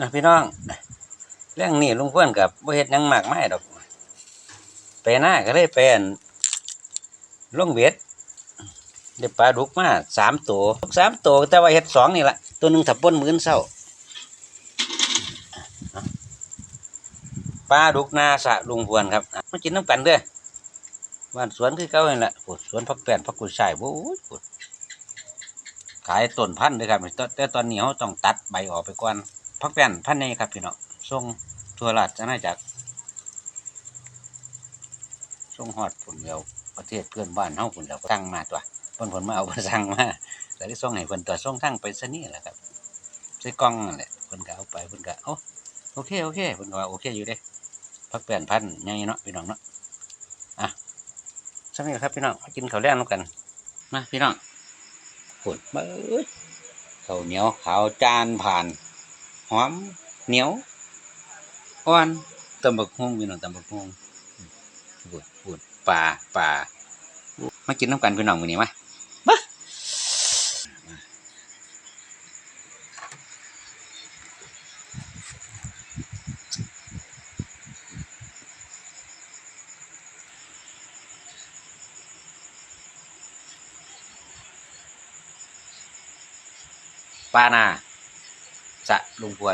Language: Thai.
นะพี่น้อง เรื่องนี้ลุงเพื่อนกับบ่เฮ็ดยังมากมายดอก ไปหน้าก็เลยไปอั่นลุงเบ็ดได้ปลาดุกมาสามตัวสามตัวแต่ว่าเฮ็ดสองนี่ละตัวหนึ่งถับป้นมือนเศร้าปลาดุกนาสะลุงพวนครับมากินน้ำกันเด้อบ้านสวนคือเก่านี่แหละสวนพักแป้นพักกุยช่ายโอ้ยขายต้นพันธุ์ด้อครับแต่แต่ตอนนี้เขาต้องตัดใบออกไปก่อน พักแป้นพันธุ์นี้ครับพี่น้องส่งทัวราชอาณาจักรส่งฮอดผลเดียวประเทศเพื่อนบ้านเฮาผลเดียวสั่งมาตัวเพิ่นผลมาเอามาสั่งมาแล้วก็ส่งให้เพิ่นตัวส่งทางไปซะนี่แหละครับใส่กล่องนั่นแหละเพิ่นก็เอาไปเพิ่นก็เอาโอเคโอเคเพิ่นก็ว่าโอเคอยู่เด้พักแปลนพันใหญ่เนาะพี่น้องเนาะอะสักนี้ครับพี่น้องมากินข้าวแรงนำกันมาพี่น้องปุ่นมาเอ้ยข้าวเหนียวขาวจานผ่าน หอมเหนียวอ่อนตำบักฮุ่งพี่น้องตำบัก ฮุ่งพู